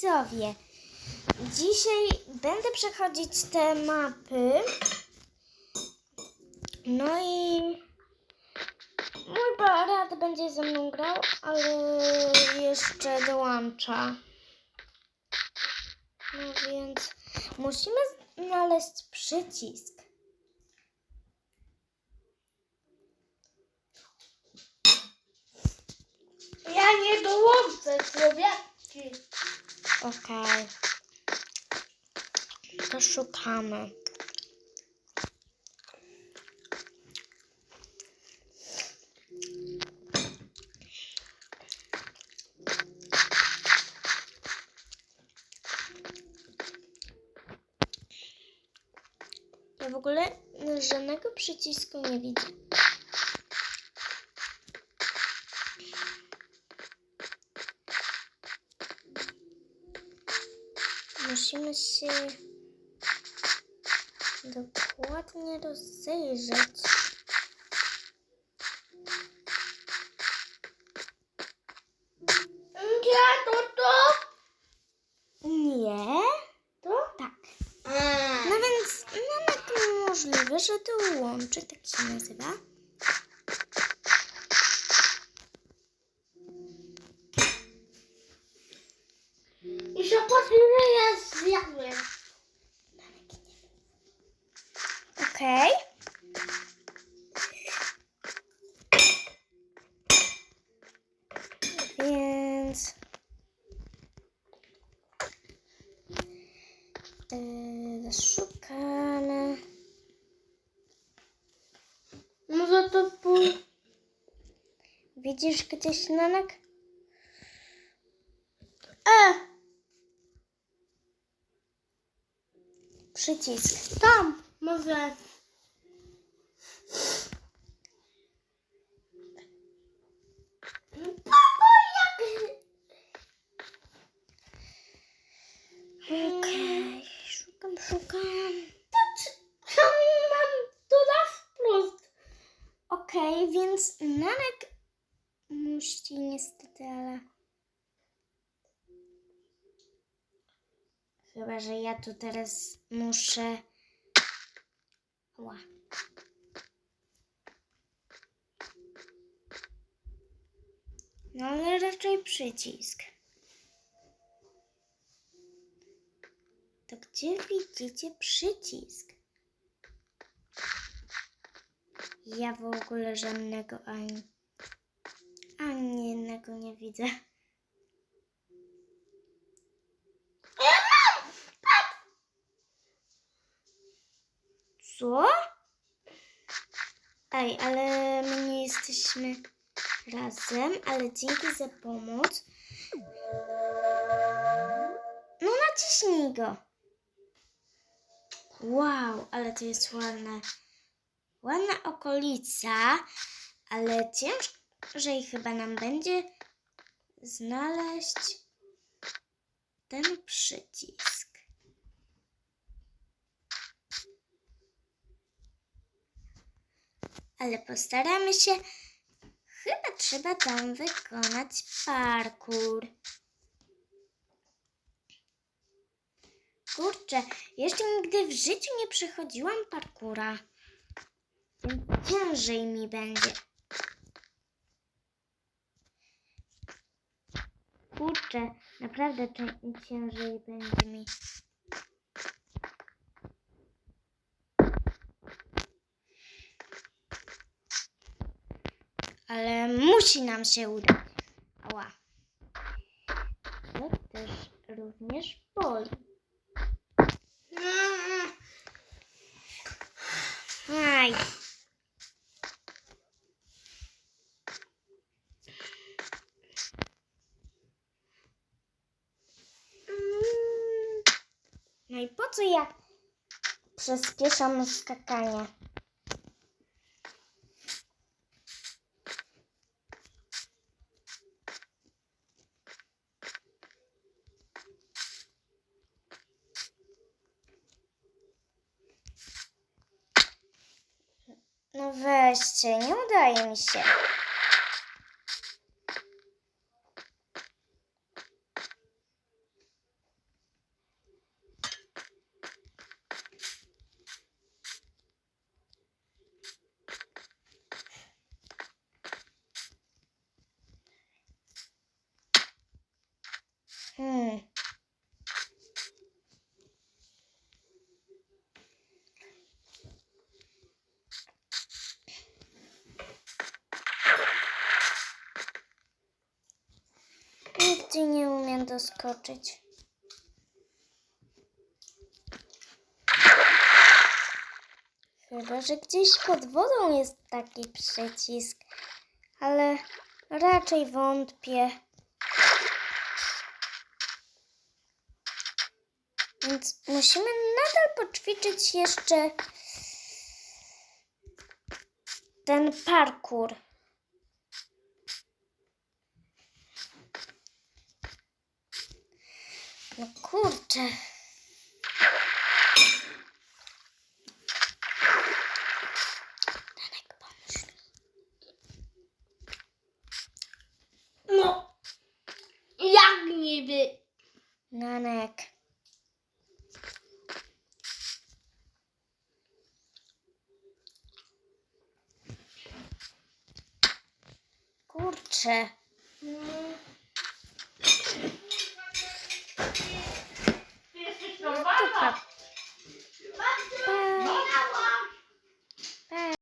widzowie! Dzisiaj będę przechodzić te mapy. No i mój brat będzie ze mną grał, ale jeszcze dołącza. No więc musimy znaleźć przycisk. Ja nie dołączę, człowieki. Okej. To szukamy. Ja w ogóle żadnego przycisku nie widzę. Musimy się dokładnie rozejrzeć. Ja to to? Nie? To? Tak. No więc nawet możliwe, że to łączy, tak się nazywa. I ile ja zjadłem. Okej. Więc... Yy, szukamy. Może to pół... Widzisz gdzieś nanek? E, Przycisk. tam. Może... Babo, jak... Okej, szukam, szukam. To czy... Tam mam to na wprost. Okej, więc nanek musi niestety, ale... Chyba, że ja tu teraz muszę... Ła. No ale raczej przycisk. To gdzie widzicie przycisk? Ja w ogóle żadnego ani, ani jednego nie widzę. Co? Ej, ale my nie jesteśmy razem, ale dzięki za pomoc. No naciśnij go. Wow, ale to jest ładne. Ładna okolica, ale ciężej chyba nam będzie znaleźć ten przycisk. Ale postaramy się. Chyba trzeba tam wykonać parkour. Kurczę, jeszcze nigdy w życiu nie przechodziłam parkura. Ciężej mi będzie. Kurczę, naprawdę ciężej będzie mi. Ale musi nam się udać. Ała. To też również boli. Aj. No i po co ja przyspieszam skakanie? No weźcie, nie udaje mi się. Doskoczyć. Chyba, że gdzieś pod wodą jest taki przycisk, ale raczej wątpię. Więc musimy nadal poćwiczyć jeszcze ten parkour. No kurczę. Danek, pomóż mi. No. Jak niby? Nanek. Kurczę. Mm,